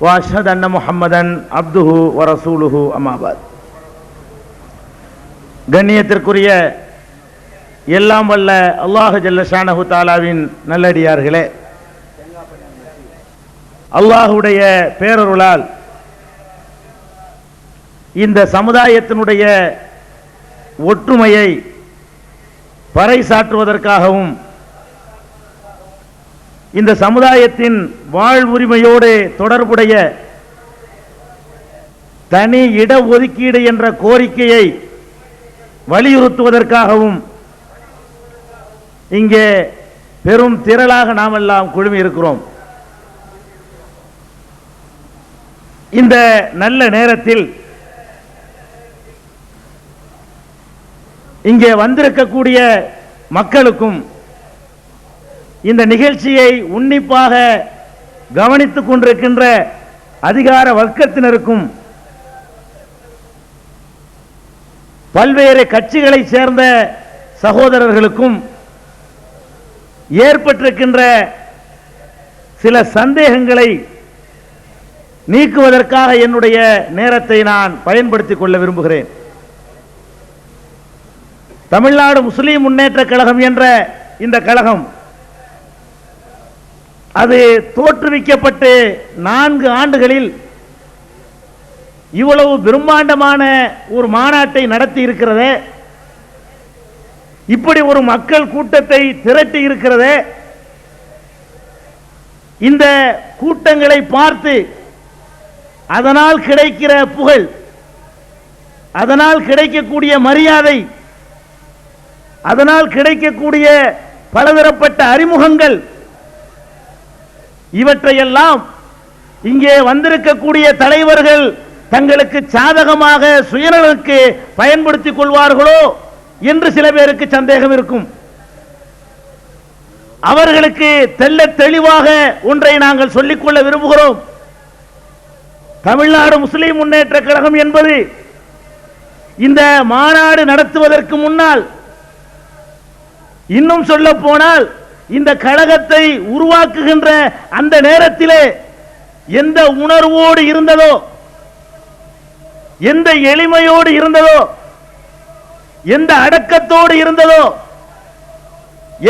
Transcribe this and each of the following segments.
واشهد ان محمدا عبده ورسوله اما بعد கண்ணியத்திற்குரிய எல்லாம் வல்ல அல்லாஹ் ஜல்ல ஷானஹு தாலாவின் நல்லடியார்களே அல்லாஹுடைய பேரருளால் இந்த சமுதாயத்தினுடைய ஒற்றுமையை பறைசாற்றுவதற்காகவும் இந்த சமுதாயத்தின் வாழ்வுரிமையோடு தொடர்புடைய தனி இட ஒதுக்கீடு என்ற கோரிக்கையை வலியுறுத்துவதற்காகவும் இங்கே பெரும் திரளாக நாமெல்லாம் குழுமி இருக்கிறோம் இந்த நல்ல நேரத்தில் இங்கே வந்திருக்கக்கூடிய மக்களுக்கும் இந்த நிகழ்ச்சியை உன்னிப்பாக கவனித்துக் கொண்டிருக்கின்ற அதிகார வர்க்கத்தினருக்கும் பல்வேறு கட்சிகளைச் சேர்ந்த சகோதரர்களுக்கும் ஏற்பட்டிருக்கின்ற சில சந்தேகங்களை நீக்குவதற்காக என்னுடைய நேரத்தை நான் பயன்படுத்திக் கொள்ள விரும்புகிறேன். தமிழ்நாடு முஸ்லீம் முன்னேற்ற கழகம் என்ற இந்த கழகம் அது தோற்றுவிக்கப்பட்டு நான்கு ஆண்டுகளில் இவ்வளவு பிரம்மாண்டமான ஒரு மாநாட்டை நடத்தி இருக்கிறத இப்படி ஒரு மக்கள் கூட்டத்தை திரட்டி இருக்கிறத இந்த கூட்டங்களை பார்த்து அதனால் கிடைக்கிற புகழ் அதனால் கிடைக்கக்கூடிய மரியாதை அதனால் கிடைக்கக்கூடிய பலதரப்பட்ட அறிமுகங்கள் இவற்றையெல்லாம் இங்கே வந்திருக்கக்கூடிய தலைவர்கள் தங்களுக்கு சாதகமாக சுயநலனுக்கு பயன்படுத்திக் கொள்வார்களோ என்று சில பேருக்கு சந்தேகம் இருக்கும். அவர்களுக்கு தெல்ல தெளிவாக ஒன்றை நாங்கள் சொல்லிக்கொள்ள விரும்புகிறோம். தமிழ்நாடு முஸ்லிம் முன்னேற்ற கழகம் என்பது இந்த மாநாடு நடத்துவதற்கு முன்னால் இன்னும் சொல்ல போனால் இந்த கழகத்தை உருவாக்குகின்ற அந்த நேரத்திலே எந்த உணர்வோடு இருந்ததோ எந்த எளிமையோடு இருந்ததோ எந்த அடக்கத்தோடு இருந்ததோ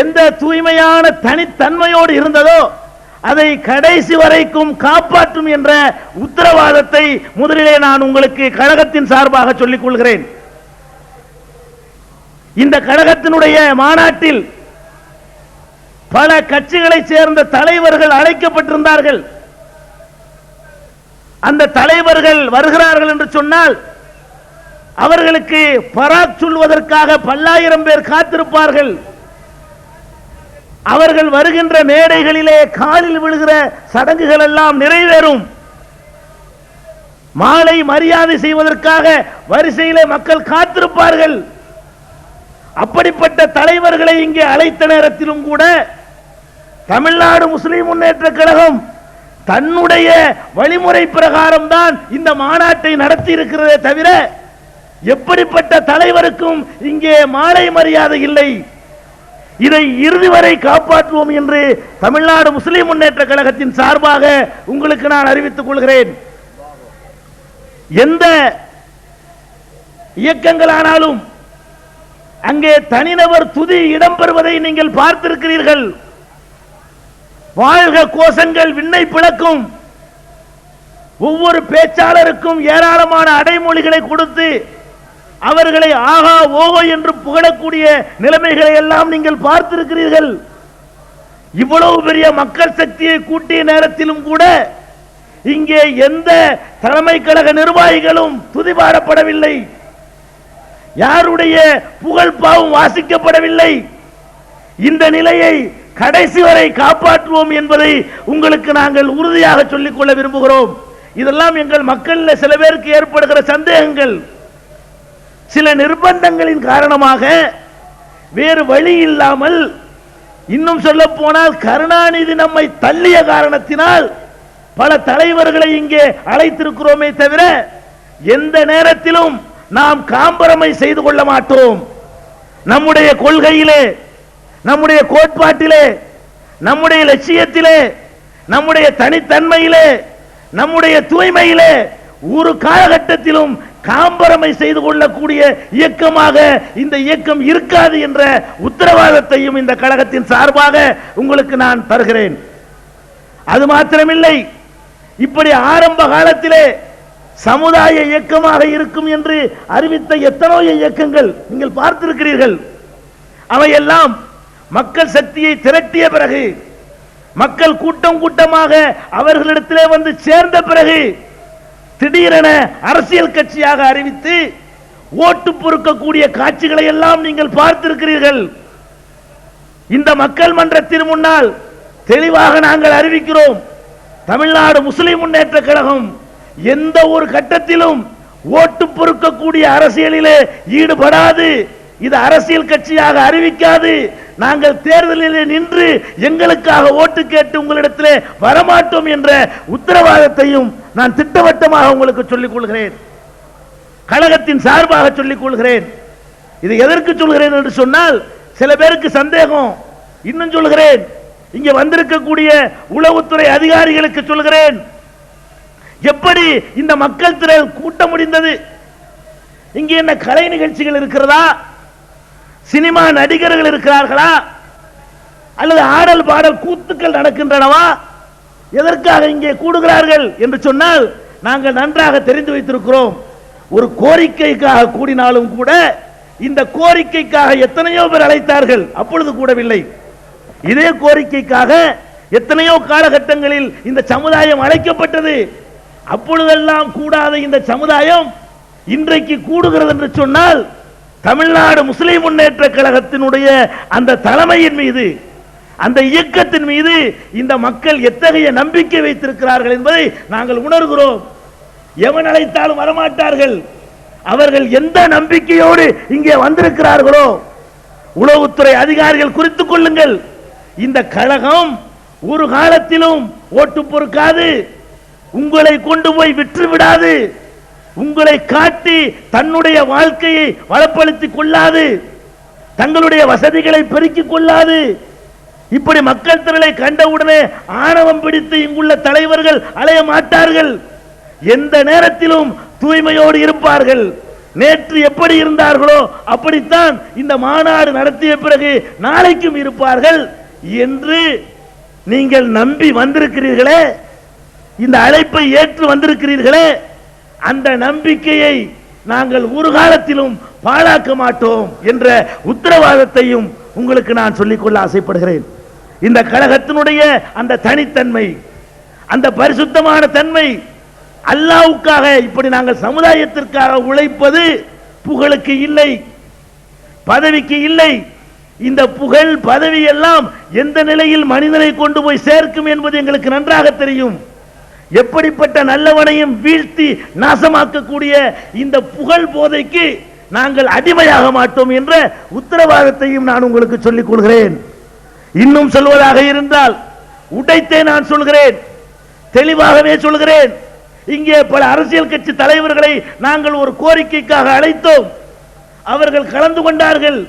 எந்த தூய்மையான தனித்தன்மையோடு இருந்ததோ அதை கடைசி வரைக்கும் காப்பாற்றும் என்ற உத்தரவாதத்தை முதலிலே நான் உங்களுக்கு கழகத்தின் சார்பாக சொல்லிக் கொள்கிறேன். இந்த கழகத்தினுடைய மாநாட்டில் பல கட்சிகளைச் சேர்ந்த தலைவர்கள் அழைக்கப்பட்டிருந்தார்கள். அந்த தலைவர்கள் வருகிறார்கள் என்று சொன்னால் அவர்களுக்கு பராக் சொல்வதற்காக பல்லாயிரம் பேர் காத்திருப்பார்கள். அவர்கள் வருகின்ற மேடைகளிலே காலில் விழுகிற சடங்குகள் எல்லாம் நிறைவேறும். மாலை மரியாதை செய்வதற்காக வரிசையிலே மக்கள் காத்திருப்பார்கள். அப்படிப்பட்ட தலைவர்களை இங்கே அழைத்த நேரத்திலும் கூட தமிழ்நாடு முஸ்லிம் முன்னேற்ற கழகம் தன்னுடைய வழிமுறை பிரகாரம் தான் இந்த மாநாட்டை நடத்தி இருக்கிறதே தவிர எப்படிப்பட்ட தலைவருக்கும் இங்கே மாலை மரியாதை இல்லை. இதை இறுதி வரை காப்பாற்றுவோம் என்று தமிழ்நாடு முஸ்லிம் முன்னேற்ற கழகத்தின் சார்பாக உங்களுக்கு நான் அறிவித்துக் கொள்கிறேன். எந்த இயக்கங்களானாலும் அங்கே தனிநபர் துதி இடம்பெறுவதை நீங்கள் பார்த்திருக்கிறீர்கள். வாழ்க கோஷங்கள் விண்ணை பிளக்கும். ஒவ்வொரு பேச்சாளருக்கும் ஏராளமான அடைமொழிகளை கொடுத்து அவர்களை ஆகா ஓகோ என்று புகழக்கூடிய நிலைமைகளை எல்லாம் நீங்கள் பார்த்திருக்கிறீர்கள். இவ்வளவு பெரிய மக்கள் சக்தியை கூட்டிய நேரத்திலும் கூட இங்கே எந்த தலைமை கழக நிர்வாகிகளும் துதிபாடப்படவில்லை யாருடைய புகழ் பாவம் வாசிக்கப்படவில்லை. இந்த நிலையை கடைசி வரை காப்பாற்றுவோம் என்பதை உங்களுக்கு நாங்கள் உறுதியாக சொல்லிக் கொள்ள விரும்புகிறோம். இதெல்லாம் எங்கள் மக்கள்ல சில பேருக்கு ஏற்படுகிற சந்தேகங்கள். சில நிர்பந்தங்களின் காரணமாக வேறு வழி இல்லாமல் இன்னும் சொல்ல போனால் கருணாநிதி நம்மை தள்ளிய காரணத்தினால் பல தலைவர்களை இங்கே அழைத்திருக்கிறோமே தவிர எந்த நேரத்திலும் நாம் காம்பரமை செய்து கொள்ள மாட்டோம். நம்முடைய கொள்கையிலே நம்முடைய கோட்பாட்டிலே நம்முடைய லட்சியத்திலே நம்முடைய தனித்தன்மையிலே நம்முடைய தூய்மையிலே ஒரு காலகட்டத்திலும் காம்பரமை செய்து கொள்ளக்கூடிய இயக்கமாக இந்த இயக்கம் இருக்காது என்ற உத்தரவாதத்தையும் இந்த கழகத்தின் சார்பாக உங்களுக்கு நான் தருகிறேன். அது மாத்திரமில்லை இப்படி ஆரம்ப காலத்திலே சமுதாய இயக்கமாக இருக்கும் என்று அறிவித்த எத்தனையோ இயக்கங்கள் நீங்கள் பார்த்திருக்கிறீர்கள். அவையெல்லாம் மக்கள் சக்தியை திரட்டிய பிறகு மக்கள் கூட்டம் கூட்டமாக அவர்களிடத்திலே வந்து சேர்ந்த பிறகு திடீரென அரசியல் கட்சியாக அறிவித்து ஓட்டு பொறுக்கக்கூடிய காட்சிகளை எல்லாம் நீங்கள் பார்த்திருக்கிறீர்கள். இந்த மக்கள் மன்றத்தின் முன்னால் தெளிவாக நாங்கள் அறிவிக்கிறோம் தமிழ்நாடு முஸ்லிம் முன்னேற்ற கழகம் எந்த ஒரு கட்டத்திலும் ஓட்டு பொறுக்கக்கூடிய அரசியலிலே ஈடுபடாது இது அரசியல் கட்சியாக அறிவிக்காது நாங்கள் தேர்தலில் நின்று எங்களுக்காக ஓட்டு கேட்டு உங்களிடத்தில் வரமாட்டோம் என்ற உத்தரவாதத்தையும் நான் திட்டவட்டமாக உங்களுக்கு சொல்லிக் கொள்கிறேன். கழகத்தின் சார்பாக சொல்லிக் கொள்கிறேன். இது எதற்கு சொல்கிறேன் என்று சொன்னால் சில பேருக்கு சந்தேகம். இன்னும் சொல்கிறேன் இங்க வந்திருக்கக்கூடிய உளவுத்துறை அதிகாரிகளுக்கு சொல்கிறேன். எப்படி இந்த மக்கள் திரள் கூட்ட முடிந்தது? இங்கே என்ன கலை நிகழ்ச்சிகள் இருக்கிறதா? சினிமா நடிகர்கள் இருக்கிறார்களா? அல்லது ஆடல் பாடல் கூத்துக்கள் நடக்கின்றனவா? எதற்காக இங்கே கூடுகிறார்கள் என்று சொன்னால் நாங்கள் நன்றாக தெரிந்து வைத்திருக்கிறோம். ஒரு கோரிக்கைக்காக கூடினாலும் கூட இந்த கோரிக்கைக்காக எத்தனையோ பேர் அழைத்தார்கள் அப்பொழுது கூடவில்லை. இதே கோரிக்கைக்காக எத்தனையோ காலகட்டங்களில் இந்த சமுதாயம் அழைக்கப்பட்டது. அப்பொழுதெல்லாம் கூடாத இந்த சமுதாயம் இன்றைக்கு கூடுகிறது என்று சொன்னால் தமிழ்நாடு முஸ்லிம் முன்னேற்ற கழகத்தினுடைய அந்த தலைமையின் மீது அந்த இயக்கத்தின் மீது இந்த மக்கள் எத்தகைய நம்பிக்கை வைத்திருக்கிறார்கள் என்பதை நாங்கள் உணர்கிறோம். எவன் அழைத்தாலும் வரமாட்டார்கள். அவர்கள் எந்த நம்பிக்கையோடு இங்கே வந்திருக்கிறார்களோ உளவுத்துறை அதிகாரிகள் குறித்துக் கொள்ளுங்கள். இந்த கழகம் ஒரு காலத்திலும் ஓட்டு பொறுக்காது உங்களை கொண்டு போய் விற்று விடாது. உங்களை காட்டி தன்னுடைய வாழ்க்கையை வளப்படுத்திக் கொள்ளாது. தங்களுடைய வசதிகளை பெருக்கிக் கொள்ளாது. இப்படி மக்கள் திரளை கண்டவுடனே ஆணவம் பிடித்து இங்குள்ள தலைவர்கள் அலைய மாட்டார்கள். எந்த நேரத்திலும் தூய்மையோடு இருப்பார்கள். நேற்று எப்படி இருந்தார்களோ அப்படித்தான் இந்த மாநாடு நடத்திய பிறகு நாளைக்கும் இருப்பார்கள் என்று நீங்கள் நம்பி வந்திருக்கிறீர்களே. இந்த அழைப்பை ஏற்று வந்திருக்கிறீர்களே. அந்த நம்பிக்கையை நாங்கள் ஒரு காலத்திலும் பாழாக்க மாட்டோம் என்ற உத்தரவாதத்தையும் உங்களுக்கு நான் சொல்லிக்கொள்ள ஆசைப்படுகிறேன். இந்த கழகத்தினுடைய அந்த தனித்தன்மை அந்த பரிசுத்தமான தன்மை அல்லாவுக்காக இப்படி நாங்கள் சமுதாயத்திற்காக உழைப்பது புகழுக்கு இல்லை பதவிக்கு இல்லை. இந்த புகழ் பதவி எல்லாம் எந்த நிலையில் மனிதனை கொண்டு போய் சேர்க்கும் என்பது எங்களுக்கு நன்றாக தெரியும். எப்படிப்பட்ட நல்லவனையும் வீழ்த்தி நாசமாக்கக்கூடிய இந்த புகழ் போதைக்கு நாங்கள் அடிமையாக மாட்டோம் என்ற உத்தரவாதத்தையும் நான் உங்களுக்கு சொல்லிக் கொள்கிறேன். இன்னும் சொல்வதாக இருந்தால் உடைத்தே நான் சொல்கிறேன். தெளிவாகவே சொல்கிறேன். இங்கே பல அரசியல் கட்சி தலைவர்களை நாங்கள் ஒரு கோரிக்கைக்காக அழைத்தோம். அவர்கள் கலந்து கொண்டார்கள்.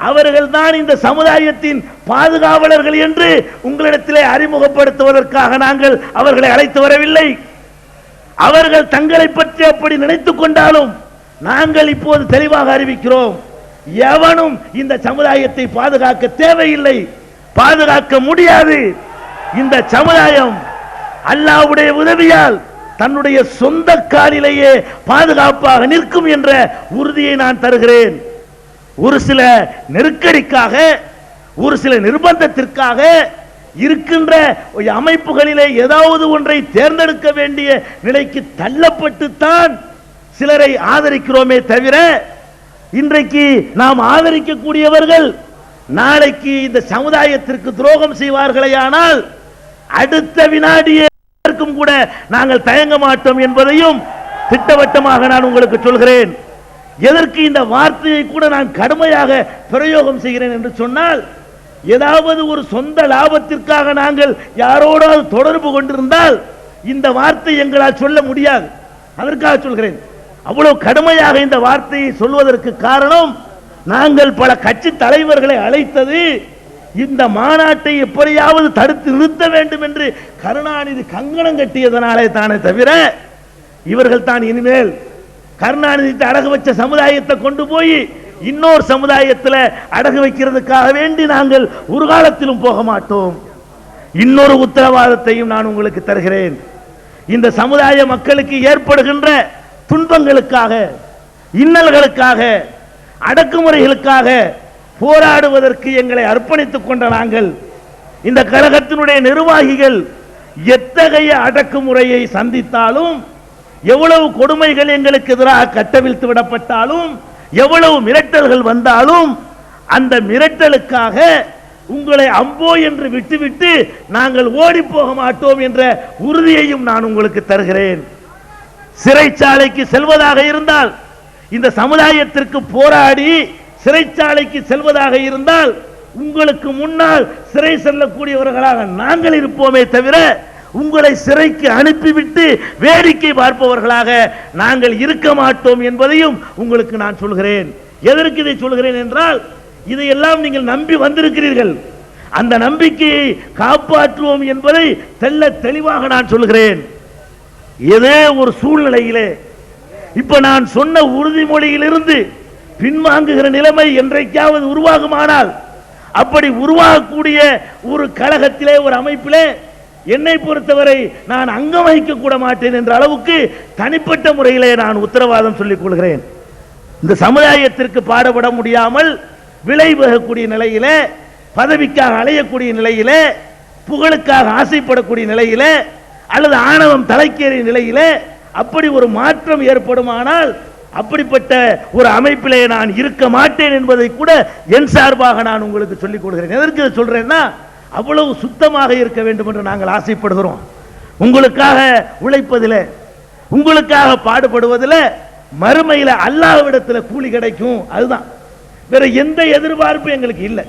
அவர்கள் தான் இந்த சமுதாயத்தின் பாதுகாவலர்கள் என்று உங்களிடத்திலே அறிமுகப்படுத்துவதற்காக நாங்கள் அவர்களை அழைத்து வரவில்லை. அவர்கள் தங்களை பற்றி அப்படி நினைத்துக் கொண்டாலும் நாங்கள் இப்போது தெளிவாக அறிவிக்கிறோம். எவனும் இந்த சமுதாயத்தை பாதுகாக்க தேவையில்லை. பாதுகாக்க முடியாது. இந்த சமுதாயம் அல்லாவுடைய உதவியால் தன்னுடைய சொந்த காலிலேயே பாதுகாப்பாக நிற்கும் என்ற உறுதியை நான் தருகிறேன். ஒரு சில நெருக்கடிக்காக ஒரு சில நிர்பந்தத்திற்காக இருக்கின்ற அமைப்புகளிலே ஏதாவது ஒன்றை தேர்ந்தெடுக்க வேண்டிய நிலைக்கு தள்ளப்பட்டுத்தான் சிலரை ஆதரிக்கிறோமே தவிர இன்றைக்கு நாம் ஆதரிக்கக்கூடியவர்கள் நாளைக்கு இந்த சமுதாயத்திற்கு துரோகம் செய்வார்களே ஆனால் அடுத்த வினாடியே கூட நாங்கள் தயங்க மாட்டோம் என்பதையும் திட்டவட்டமாக நான் உங்களுக்கு சொல்கிறேன். எதற்கு இந்த வார்த்தையை கூட நான் கடுமையாக பிரயோகம் செய்கிறேன் என்று சொன்னால் ஏதாவது ஒரு சொந்த லாபத்திற்காக நாங்கள் யாரோடாவது தொடர்பு கொண்டிருந்தால் இந்த வார்த்தை எங்களால் சொல்ல முடியாது. அதற்காக சொல்கிறேன். அவ்வளவு கடுமையாக இந்த வார்த்தையை சொல்வதற்கு காரணம் நாங்கள் பல கட்சி தலைவர்களை அழைத்தது இந்த மாநாட்டை எப்படியாவது தடுத்து நிறுத்த வேண்டும் என்று கருணாநிதி கங்கணம் கட்டியதனாலே தானே தவிர இவர்கள் தான் இனிமேல் கருணாநிதி அடகு வச்ச சமுதாயத்தை கொண்டு போய் இன்னொரு சமுதாயத்தில் அடகு வைக்கிறதுக்காக வேண்டி நாங்கள் ஒரு காலத்திலும் போக மாட்டோம். இன்னொரு உத்தரவாதத்தையும் நான் உங்களுக்கு தருகிறேன். இந்த சமுதாய மக்களுக்கு ஏற்படுகின்ற துன்பங்களுக்காக இன்னல்களுக்காக அடக்குமுறைகளுக்காக போராடுவதற்கு எங்களை அர்ப்பணித்துக் கொண்ட நாங்கள் இந்த கழகத்தினுடைய நிர்வாகிகள் எத்தகைய அடக்குமுறையை சந்தித்தாலும் எவ்வளவு கொடுமைகள் எங்களுக்கு எதிராக கட்டவிழ்த்து விடப்பட்டாலும் எவ்வளவு மிரட்டல்கள் வந்தாலும் அந்த மிரட்டலுக்காக உங்களை அம்போ என்று விட்டுவிட்டு நாங்கள் ஓடி போக மாட்டோம் என்ற உறுதியையும் நான் உங்களுக்கு தருகிறேன். சிறைச்சாலைக்கு செல்வதாக இருந்தால் இந்த சமுதாயத்திற்கு போராடி சிறைச்சாலைக்கு செல்வதாக இருந்தால் உங்களுக்கு முன்னால் சிறை செல்லக்கூடியவர்களாக நாங்கள் இருப்போமே தவிர உங்களை சிறைக்கு அனுப்பிவிட்டு வேடிக்கை பார்ப்பவர்களாக நாங்கள் இருக்க மாட்டோம் என்பதையும் உங்களுக்கு நான் சொல்கிறேன். எதற்கு இதை சொல்கிறேன் என்றால் இதையெல்லாம் நீங்கள் நம்பி வந்திருக்கிறீர்கள். அந்த நம்பிக்கையை காப்பாற்றுவோம் என்பதை தெல்ல தெளிவாக நான் சொல்கிறேன். ஏதே ஒரு சூழ்நிலையிலே இப்ப நான் சொன்ன உறுதிமொழியிலிருந்து பின்வாங்குகிற நிலைமை என்றைக்காவது உருவாகுமானால் அப்படி உருவாகக்கூடிய ஒரு கழகத்திலே ஒரு அமைப்பிலே என்னை பொறுத்தவரை நான் அங்கம் வகிக்க கூட மாட்டேன் என்ற அளவுக்கு தனிப்பட்ட முறையிலே நான் உத்தரவாதம் சொல்லிக் கொள்கிறேன். இந்த சமுதாயத்திற்கு பாடுபட முடியாமல் விளைவகக்கூடிய நிலையில பதவிக்காக அலையக்கூடிய நிலையில புகழுக்காக ஆசைப்படக்கூடிய நிலையில அல்லது ஆணவம் தலைக்கேறிய நிலையில அப்படி ஒரு மாற்றம் ஏற்படுமானால் அப்படிப்பட்ட ஒரு அமைப்பிலே நான் இருக்க மாட்டேன் என்பதை கூட என் சார்பாக நான் உங்களுக்கு சொல்லிக் கொடுக்கிறேன் எதற்கு சொல்றேன்னா அவ்வளவு சுத்தமாக இருக்க வேண்டும் என்று நாங்கள் ஆசைப்படுகிறோம். உங்களுக்காக உழைப்பதில் உங்களுக்காக பாடுபடுவதில் மறுமையில் அல்லாஹ்விடத்தில் கூலி கிடைக்கும் அதுதான். வேற எந்த எதிர்பார்ப்பும் எங்களுக்கு இல்லை.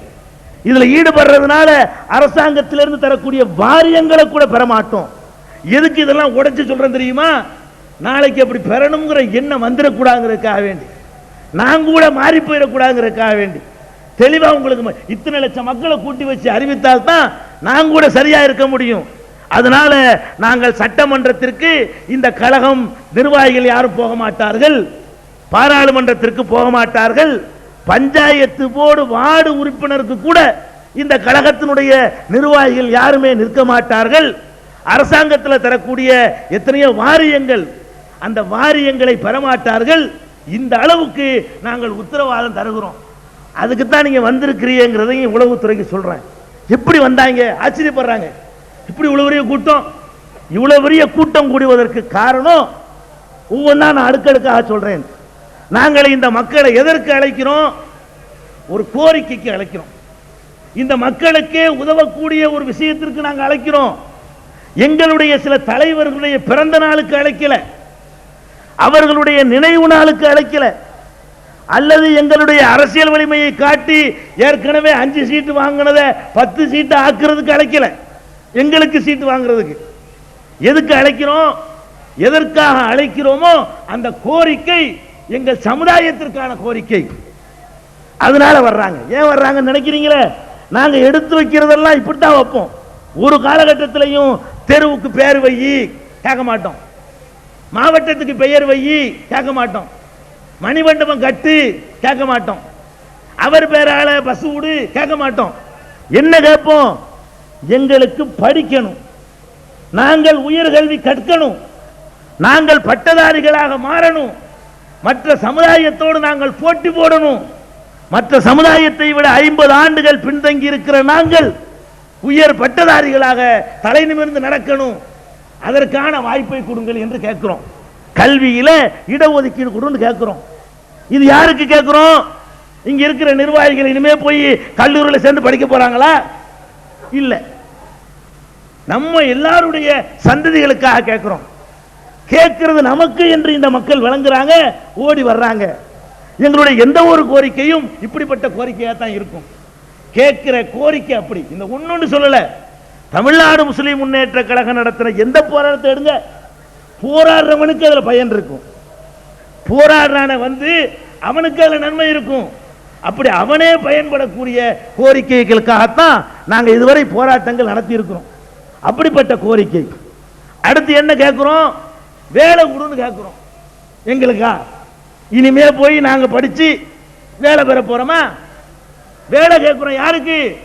இதில் ஈடுபடுறதுனால அரசாங்கத்திலிருந்து தரக்கூடிய வாரியங்களை கூட பெற மாட்டோம். எதுக்கு இதெல்லாம் உடைச்சு சொல்றேன் தெரியுமா? நாளைக்கு அப்படி பெறணுங்கிற எண்ணம் வந்துடக்கூடாதுங்கிறதுக்காக வேண்டி. நான் கூட மாறி போயிடக்கூடாதுங்கிறதுக்காக வேண்டி. தெளிவா உங்களுக்கு இத்தனை லட்சம் மக்களை கூட்டி வச்சு அறிவித்தால் தான் நாங்க கூட சரியா இருக்க முடியும். அதனால நாங்கள் சட்டமன்றத்திற்கு இந்த கழகம் நிர்வாகிகள் யாரும் போக மாட்டார்கள். பாராளுமன்றத்திற்கு போக மாட்டார்கள். பஞ்சாயத்து போர்டு வார்டு உறுப்பினருக்கு கூட இந்த கழகத்தினுடைய நிர்வாகிகள் யாருமே நிற்க மாட்டார்கள். அரசாங்கத்தில் தரக்கூடிய எத்தனையோ வாரியங்கள் அந்த வாரியங்களை பெறமாட்டார்கள் இந்த அளவுக்கு நாங்கள் உத்தரவாதம் தருகிறோம். அதுக்கு தான் நீங்க வந்திருக்கிறீங்கிறதையும் உளவுத்துறைக்கு சொல்றேன். எப்படி வந்தாங்க? ஆச்சரியப்படுறாங்க. இப்படி இவ்வளவு பெரிய கூட்டம்? இவ்வளவு பெரிய கூட்டம் கூடுவதற்கு காரணம் ஒவ்வொன்றா நான் அடுக்கடுக்காக சொல்றேன். நாங்கள் இந்த மக்களை எதற்கு அழைக்கிறோம்? ஒரு கோரிக்கைக்கு அழைக்கிறோம். இந்த மக்களுக்கே உதவக்கூடிய ஒரு விஷயத்திற்கு நாங்கள் அழைக்கிறோம். எங்களுடைய சில தலைவர்களுடைய பிறந்த நாளுக்கு அழைக்கல. அவர்களுடைய நினைவு நாளுக்கு அழைக்கல. அல்லது எங்களுடைய அரசியல் வலிமையை காட்டி ஏற்கனவே அஞ்சு சீட்டு வாங்கினதை பத்து சீட்டு ஆக்குறதுக்கு அழைக்கல. எங்களுக்கு சீட்டு வாங்குறதுக்கு. எதுக்கு அழைக்கிறோம்? எதற்காக அழைக்கிறோமோ அந்த கோரிக்கை எங்கள் சமுதாயத்திற்கான கோரிக்கை. அதனால வர்றாங்க. ஏன் வர்றாங்கன்னு நினைக்கிறீங்களே? நாங்க எடுத்து வைக்கிறதெல்லாம் இப்படித்தான் வைப்போம். ஒரு காலகட்டத்திலையும் தெருவுக்கு பேர் வை கேட்க மாட்டோம். மாவட்டத்துக்கு பெயர் வை கேட்க மாட்டோம். மணிமண்டபம் கட்டு கேட்க மாட்டோம். அவர் பேரால பஸ் விடு கேட்க மாட்டோம். என்ன கேட்போம்? எங்களுக்கு படிக்கணும். நாங்கள் உயர்கல்வி கற்கணும். நாங்கள் பட்டதாரிகளாக மாறணும். மற்ற சமுதாயத்தோடு நாங்கள் போட்டி போடணும். மற்ற சமுதாயத்தை விட ஐம்பது ஆண்டுகள் பின்தங்கி இருக்கிற நாங்கள் உயர் பட்டதாரிகளாக தலை நிமிர்ந்து நடக்கணும். அதற்கான வாய்ப்பை கொடுங்கள் என்று கேட்கிறோம். கல்வியில இடஒதுக்கீடு கொடுன்னு கேட்கிறோம் இது யாருக்கு கேட்கிறோம் இங்க இருக்கிற நிர்வாகிகள் இனிமே போய் கல்லூரியில் சேர்ந்து படிக்க போறாங்களா? இல்ல. நம்ம எல்லாருடைய சந்ததிகளுக்காக கேட்கிறோம் கேட்கிறது நமக்கு என்று இந்த மக்கள் விளங்குறாங்க ஓடி வர்றாங்க. எங்களுடைய எந்த ஒரு கோரிக்கையும் இப்படிப்பட்ட கோரிக்கையாக தான் இருக்கும். கேட்கிற கோரிக்கை அப்படி. இந்த ஒன்னொன்னு சொல்லல. தமிழ்நாடு முஸ்லீம் முன்னேற்ற கழகம் நடத்தின எந்த போராட்டத்தை எடுங்க? போராடுறவனுக்கு அதில் பயன் இருக்கும். போராடுறான வந்து அவனுக்கு அதில் நன்மை இருக்கும். அப்படி அவனே பயன்படக்கூடிய கோரிக்கைகளுக்காகத்தான் நாங்கள் இதுவரை போராட்டங்கள் நடத்தி இருக்கிறோம் அப்படிப்பட்ட கோரிக்கை. அடுத்து என்ன கேட்குறோம்? வேலை கொடுன்னு கேட்குறோம். எங்களுக்கா? இனிமே போய் நாங்கள் படித்து வேலை பெற போகிறோமா வேலை கேட்குறோம் யாருக்கு?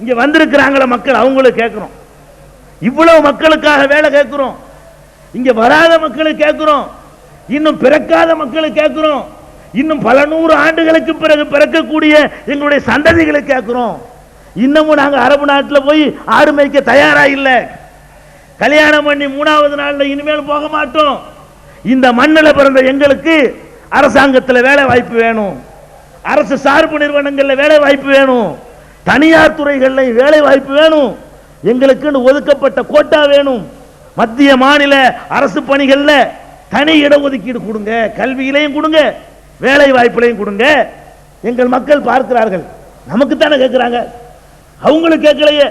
இங்கே வந்திருக்கிறாங்கள மக்கள் அவங்களுக்கு கேட்குறோம். இவ்வளவு மக்களுக்காக வேலை கேட்குறோம். இங்க வராத மக்களை கேட்கிறோம் இன்னும் பிறக்காத மக்களை கேட்கிறோம் இன்னும் பல நூறு ஆண்டுகளுக்கு பிறகு பிறக்கக்கூடிய எங்களுடைய சந்ததிகளை கேட்கிறோம் இன்னமும் நாங்கள் அரபு நாட்டில் போய் ஆடு மேய்க்க தயாரா இல்லை. கல்யாணம் பண்ணி மூணாவது நாளில் இனிமேல் போக மாட்டோம். இந்த மண்ணில் பிறந்த எங்களுக்கு அரசாங்கத்தில் வேலை வாய்ப்பு வேணும். அரசு சார்பு நிறுவனங்களில் வேலை வாய்ப்பு வேணும். தனியார் துறைகளில் வேலை வாய்ப்பு வேணும். எங்களுக்குன்னு ஒதுக்கப்பட்ட கோட்டா வேணும். மத்திய மாநில அரசு பணிகள்ல தனி இடஒதுக்கீடு கொடுங்க கல்வியிலையும் கொடுங்க வேலை வாய்ப்பிலையும் கொடுங்க. எங்கள் மக்கள் பார்க்கிறார்கள். நமக்கு தானே கேட்கிறாங்க. அவங்களுக்கு கேட்கலையே.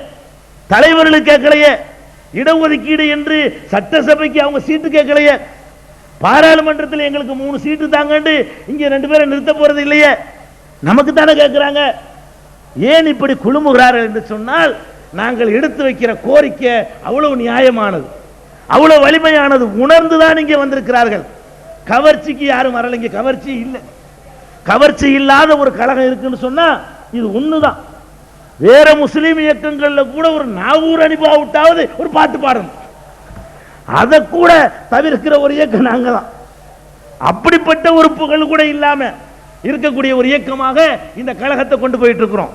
தலைவர்களுக்கு கேட்கலையே. இடஒதுக்கீடு என்று சட்டசபைக்கு அவங்க சீட்டு கேட்கலையே. பாராளுமன்றத்தில் எங்களுக்கு மூணு சீட்டு தாங்கண்டு இங்க ரெண்டு பேரும் நிறுத்த போறது இல்லையே. நமக்கு தானே கேட்கிறாங்க. ஏன் இப்படி குழுமுகிறார்கள் என்று சொன்னால் நாங்கள் எடுத்து வைக்கிற கோரிக்கை அவ்வளவு நியாயமானது. அவ்வளவு வலிமையானது உணர்ந்துதான் இங்கே வந்திருக்கிறார்கள். கவர்ச்சிக்கு யாரும் வரல இங்க கவர்ச்சி இல்லை. கவர்ச்சி இல்லாத ஒரு கழகம் இருக்குன்னு சொன்னா இது ஒண்ணுதான். வேற முஸ்லீம் இயக்கங்கள்ல கூட ஒரு நாவூர் அனுப்பாவிட்டாவது ஒரு பாட்டு பாடணும். அதை கூட தவிர்க்கிற ஒரு இயக்கம் நாங்க தான் அப்படிப்பட்ட உறுப்புகள் கூட இல்லாம இருக்கக்கூடிய ஒரு இயக்கமாக இந்த கழகத்தை கொண்டு போயிட்டு இருக்கிறோம்.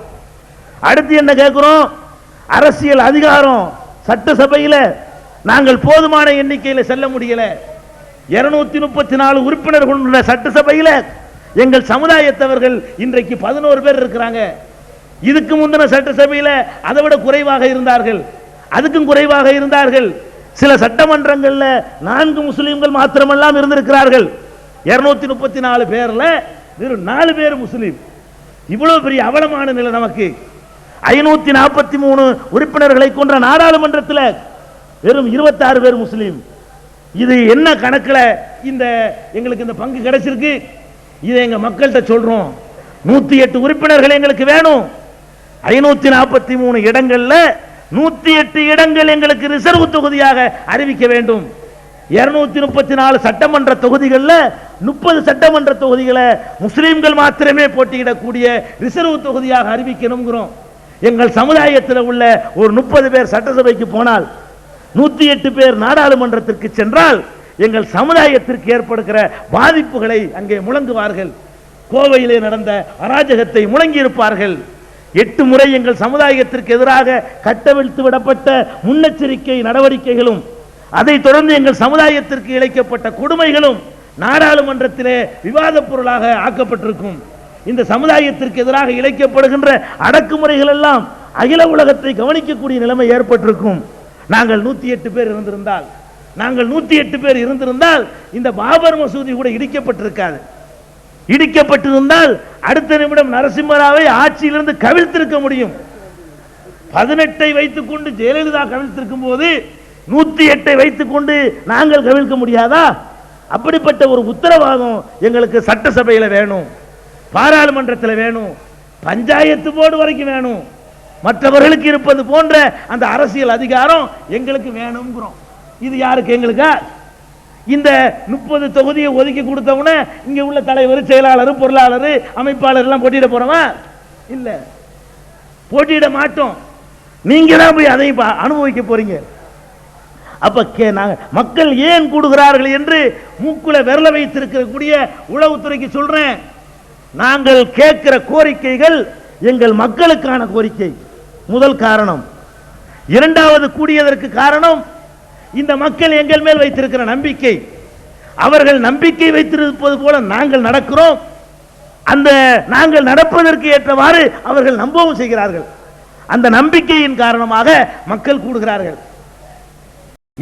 அடுத்து என்ன கேட்கிறோம்? அரசியல் அதிகாரம் சட்டசபையில் நாங்கள் போதுமான எண்ணிக்கையில் செல்ல முடியல. இருநூத்தி முப்பத்தி நாலு உறுப்பினர்கள் உள்ள சட்டசபையில் எங்கள் சமுதாயத்தவர்கள் இன்றைக்கு பதினோரு பேர் இருக்கிறாங்க. இதுக்கு முந்தின சட்டசபையில் அதை விட குறைவாக இருந்தார்கள். அதுக்கும் குறைவாக இருந்தார்கள். சில சட்டமன்றங்களில் நான்கு முஸ்லீம்கள் மாத்திரமெல்லாம் இருந்திருக்கிறார்கள். இருநூத்தி முப்பத்தி நாலு பேர்ல வெறும் நாலு பேர் முஸ்லீம். இவ்வளவு பெரிய அவலமான நிலை நமக்கு. ஐநூத்தி நாற்பத்தி மூணு உறுப்பினர்களை கொன்ற நாடாளுமன்றத்தில் வெறும் இருபத்தாறு பேர் முஸ்லீம். இது என்ன கணக்கில் இந்த எங்களுக்கு இந்த பங்கு கிடைச்சிருக்கு? இதை எங்க மக்கள்கிட்ட சொல்றோம். நூத்தி எட்டு உறுப்பினர்கள் எங்களுக்கு வேணும். ஐநூத்தி நாற்பத்தி மூணு இடங்கள்ல நூத்தி எட்டு இடங்கள் எங்களுக்கு ரிசர்வ் தொகுதியாக அறிவிக்க வேண்டும். இருநூத்தி முப்பத்தி நாலு சட்டமன்ற தொகுதிகளில் முப்பது சட்டமன்ற தொகுதிகளை முஸ்லீம்கள் மாத்திரமே போட்டியிடக்கூடிய ரிசர்வ் தொகுதியாக அறிவிக்கணுங்கிறோம் எங்கள் சமுதாயத்தில் உள்ள ஒரு முப்பது பேர் சட்டசபைக்கு போனால் நூத்தி எட்டு பேர் நாடாளுமன்றத்திற்கு சென்றால் எங்கள் சமுதாயத்திற்கு ஏற்படுகிற பாதிப்புகளை அங்கே முழங்குவார்கள். கோவையிலே நடந்த அராஜகத்தை முழங்கியிருப்பார்கள். எட்டு முறை எங்கள் சமுதாயத்திற்கு எதிராக கட்டவிழ்த்து விடப்பட்ட முன்னெச்சரிக்கை நடவடிக்கைகளும் அதைத் தொடர்ந்து எங்கள் சமுதாயத்திற்கு இழைக்கப்பட்ட கொடுமைகளும் நாடாளுமன்றத்திலே விவாத பொருளாக ஆக்கப்பட்டிருக்கும். இந்த சமுதாயத்திற்கு எதிராக இழைக்கப்படுகின்ற அடக்குமுறைகள் எல்லாம் அகில உலகத்தை கவனிக்கக்கூடிய நிலைமை ஏற்பட்டிருக்கும். நாங்கள் நூத்தி எட்டு பேர் இருந்திருந்தால் நாங்கள் நூத்தி எட்டு பேர் இருந்திருந்தால் இந்த பாபர் மசூதி கூட இடிக்கப்பட்டிருக்காது. இடிக்கப்பட்டிருந்தால் அடுத்த நிமிடம் நரசிம்மராவை ஆட்சியிலிருந்து கவிழ்த்திருக்க முடியும். பதினெட்டை வைத்துக் கொண்டு ஜெயலலிதா கவிழ்த்திருக்கும் போது நூத்தி எட்டை வைத்துக் கொண்டு நாங்கள் கவிழ்க்க முடியாதா? அப்படிப்பட்ட ஒரு உத்தரவாதம் எங்களுக்கு சட்டசபையில் வேணும் பாராளுமன்றத்தில் வேணும் பஞ்சாயத்து போர்டு வரைக்கும் வேணும். மற்றவர்களுக்கு இருப்பது போன்ற அந்த அரசியல் அதிகாரம் எங்களுக்கு வேணுங்கிறோம் இது யாருக்கு எங்களுக்கா? இந்த முப்பது தொகுதியை ஒதுக்கி கொடுத்தவன இங்க உள்ள தலைவர் செயலாளர் பொருளாளர் அமைப்பாளர் எல்லாம் போட்டியிட போறோமா? இல்ல. போட்டியிட மாட்டோம். நீங்க தான் போய் அதையும் பா- அனுபவிக்க போறீங்க. அப்ப கே- மக்கள் ஏன் கூடுகிறார்கள் என்று மூக்குல விரல வைத்திருக்கக்கூடிய உளவுத்துறைக்கு சொல்றேன். நாங்கள் கேட்கிற கோரிக்கைகள் எங்கள் மக்களுக்கான கோரிக்கை. முதல் காரணம். இரண்டாவது கூடியதற்கு காரணம் இந்த மக்கள் எங்கள் மேல் வைத்திருக்கிற நம்பிக்கை. அவர்கள் நம்பிக்கை வைத்திருப்பது போல நாங்கள் நடக்கிறோம். அந்த நாங்கள் நடப்பதற்கு ஏற்றவாறு அவர்கள் நம்பவும் செய்கிறார்கள். அந்த நம்பிக்கையின் காரணமாக மக்கள் கூடுகிறார்கள்.